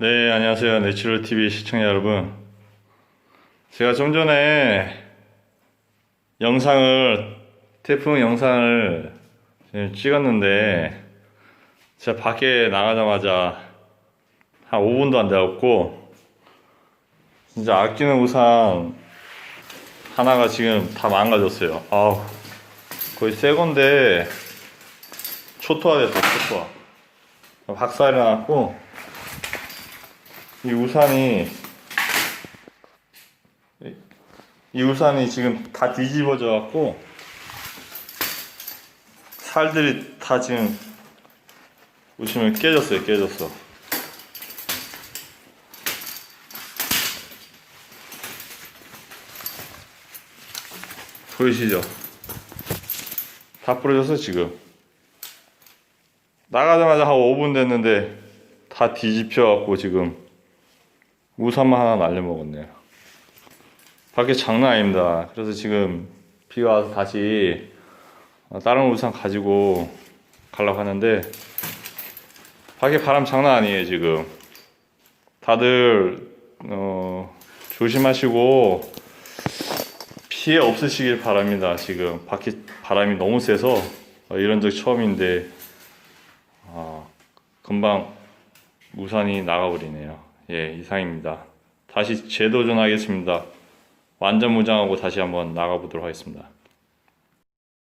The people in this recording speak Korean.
네, 안녕하세요. 내추럴 TV 시청자 여러분. 제가 좀 전에 영상을, 태풍 영상을 찍었는데, 제가 밖에 나가자마자 한 5분도 안 되었고, 진짜 아끼는 우산 하나가 지금 다 망가졌어요. 아우, 거의 새 건데, 초토화 됐다, 초토화. 박살이 나갖고, 이 우산이 이- 이 우산이 지금 다 뒤집어져 갖고 살들이 다 지금 보시면 깨졌어요 깨졌어. 보이시죠? 다 부러졌어 지금. 나가자마자 한 5분 됐는데 다 뒤집혀 갖고 지금 우산만 하나 날려먹었네요. 밖에 장난 아닙니다. 그래서 지금 비가 와서 다시 어, 다른 우산 가지고 가려고 하는데 밖에 바람 장난 아니에요 지금. 다들 어, 조심하시고 피해 없으시길 바랍니다. 지금 밖에 바람이 너무 세서 어, 이런 적 처음인데 아, 금방 우산이 나가버리네요. 예, 이상입니다. 다시 재도전하겠습니다. 완전 무장하고 다시 한번 나가보도록 하겠습니다.